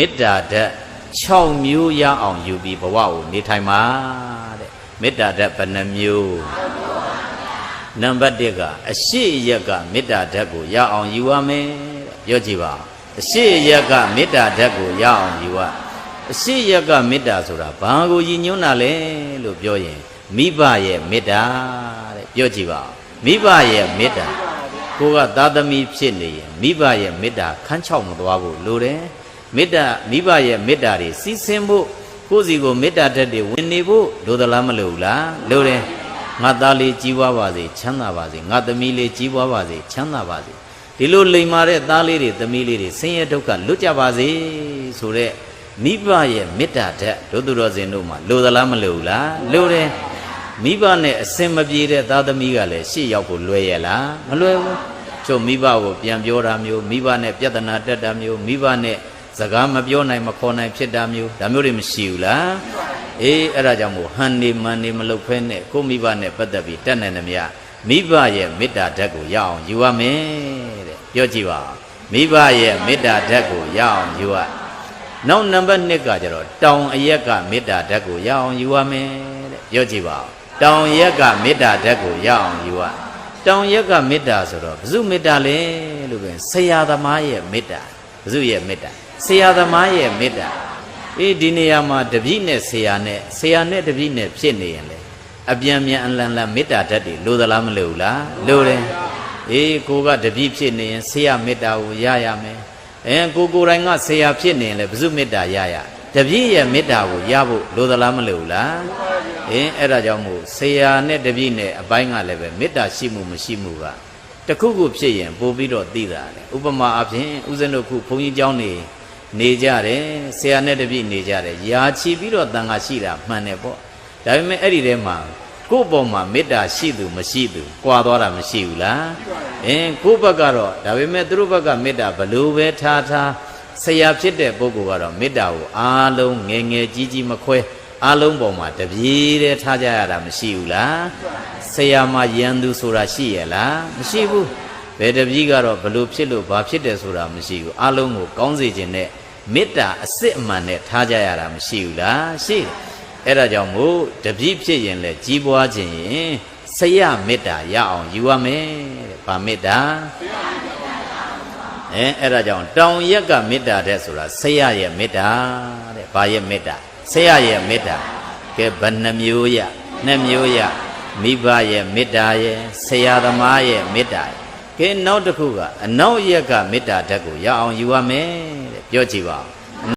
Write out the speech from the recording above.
မေတ္တာဓာတ်6မျိုးရအောင်ယူပြီးဘဝကိုနေထိုင်ပါတဲ့မေတ္တာဓာတ်ဘယ်နှမျိုးနံပါတ်1ကအရှိရက်ကမေတ္တာဓာတ်ကိုရအောင်ယူရမယ်တဲ့ပြောကြည့်ပါဦးအရှိရက်ကမေတ္တာဓာတ်ကိုရအောင်ယူရအရှိရက်ကမေတ္တာဆိုတာဘာကိုရည်ညွှန်းတာလဲလို့ပြောရင်မိဘရဲ့မေတ္တာတဲ့ပြောကြည့်ပါဦးမိဘရဲ့မေတ္တာကိုကသာသမီဖြစ်နေရင်မိဘရဲ့မေတ္တာခန်းချောက်မသွားဖို့လိုတယ် မေတ္တာမိဘရဲ့မေတ္တာတွေစီးဆင်းဖို့ကိုယ့်စီကိုမေတ္တာဓာတ်တွေဝင်နေဖို့လိုသလားမလိုဘူးလားလိုတယ်ငါသားလေးကြီးပွားပါစေချမ်းသာပါစေငါသမီးလေးကြီးပွားပါစေချမ်းသာပါစေဒီလိုလိမ်မာတဲ့သားလေးတွေသမီးလေးတွေဆင်းရဲဒုက္ခလွတ်ကြပါစေဆိုတဲ့မိဘရဲ့မေတ္တာဓာတ်တို့သူတော်စင်တို့မှာလိုသလားမလိုဘူးလားလိုတယ်မိဘနဲ့အစင်မပြေတဲ့သားသမီးကလည်းရှေ့ရောက်ဖို့လွယ်ရဲ့လားမလွယ်ဘူးချို့မိဘကိုပြန်ပြောတာမျိုးမိဘနဲ့ပြဿနာတက်တာမျိုးမိဘနဲ့ စကားမပြောနိုင်မခေါ်နိုင်ဖြစ်တာမျိုးဒါမျိုးတွေမရှိဘူးလားအေးအဲ့ဒါကြောင့်မို့ဟန်နေမန်နေမလုပ်ဖဲနဲ့ကိုယ့်မိဘနဲ့ပတ်သက်ပြီးတက်နိုင်တယ်မြတ်မိဘရဲ့မေတ္တာဓာတ်ကိုရအောင်ယူရမယ်တဲ့ပြောကြည့်ပါမိဘရဲ့မေတ္တာဓာတ်ကိုရအောင်ယူရနောက်နံပါတ်1ကကျတော့တောင်အရက်ကမေတ္တာဓာတ်ကိုရအောင်ယူရမယ်တဲ့ပြောကြည့်ပါတောင်ရက်ကမေတ္တာဓာတ်ကိုရအောင်ယူရတောင်ရက်ကမေတ္တာဆိုတော့ဘု து မေတ္တာလဲလို့ပြောရင်ဆရာသမားရဲ့မေတ္တာဘု து ရဲ့မေတ္တာ ဆရာသမားရဲ့မေတ္တာအေးဒီနေရာမှာတပည့်နဲ့ဆရာနဲ့ဆရာနဲ့တပည့်နဲ့ဖြစ်နေရင်လေအပြန်ပြန်အလန်လန်မေတ္တာဓာတ်တွေလိုသလားမလိုဘူးလားလိုတယ်အေးကိုကတပည့်ဖြစ်နေရင်ဆရာမေတ္တာကိုရရမယ်အဲကိုကိုယ်တိုင်ကဆရာဖြစ်နေရင်လေဘု து မေတ္တာရရတပည့်ရဲ့မေတ္တာကိုရဖို့လိုသလားမလိုဘူးလားအင်းအဲ့ဒါကြောင့်မို့ဆရာနဲ့တပည့်နဲ့အပိုင်းကလည်းပဲမေတ္တာရှိမှုမရှိမှုကတခုခုဖြစ်ရင်ပို့ပြီးတော့သိတာလေဥပမာအဖြစ်ဦးဇင်းတို့ခုဘုန်းကြီးเจ้าနေ နေကြတယ်ဆရာနဲ့တပည့်နေကြတယ်ယာချီပြီးတော့တန်ခါရှိတာမှန်တယ်ပေါ့ဒါပေမဲ့အဲ့ဒီထဲမှာကိုယ့်ဘောမှာမေတ္တာရှိသူမရှိသူကြွာသွားတာမရှိဘူးလားအင်းကိုယ့်ဘက်ကတော့ဒါပေမဲ့သူတို့ဘက်ကမေတ္တာဘလို့ပဲထားထားဆရာဖြစ်တဲ့ပုဂ္ဂိုလ်ကတော့မေတ္တာကိုအားလုံးငယ်ငယ်ကြီးကြီးမခွဲအားလုံးပေါ်မှာတပြေးတည်းထားကြရတာမရှိဘူးလားဆရာမယံသူဆိုတာရှိရလားမရှိဘူးဘယ်တပည့်ကတော့ဘလို့ဖြစ်လို့ဘာဖြစ်တယ်ဆိုတာမရှိဘူးအားလုံးကိုကောင်းစေခြင်းနဲ့ မေတ္တာအစစ်အမှန်နဲ့ထားကြရတာမရှိဘူးလားရှိတယ်အဲ့ဒါကြောင့်မို့တပည့်ဖြစ်ရင်လည်းကြီးပွားခြင်းရင်ဆရာမေတ္တာရအောင်ယူရမယ်တဲ့ဗာမေတ္တာအဲအဲ့ဒါကြောင့်တောင်ရက်ကမေတ္တာတဲ့ဆိုတာဆရာရဲ့မေတ္တာတဲ့ဘာရဲ့မေတ္တာဆရာရဲ့မေတ္တာကဲဘယ်နှမျိုးရနှစ်မျိုးရမိဘရဲ့မေတ္တာရဲ့ဆရာသမားရဲ့မေတ္တာရဲ့ ကဲနောက်တစ်ခုကအနောက်ရက်ကမေတ္တာဓာတ်ကိုရအောင်ယူရမယ်တဲ့ပြောကြည့်ပါဦး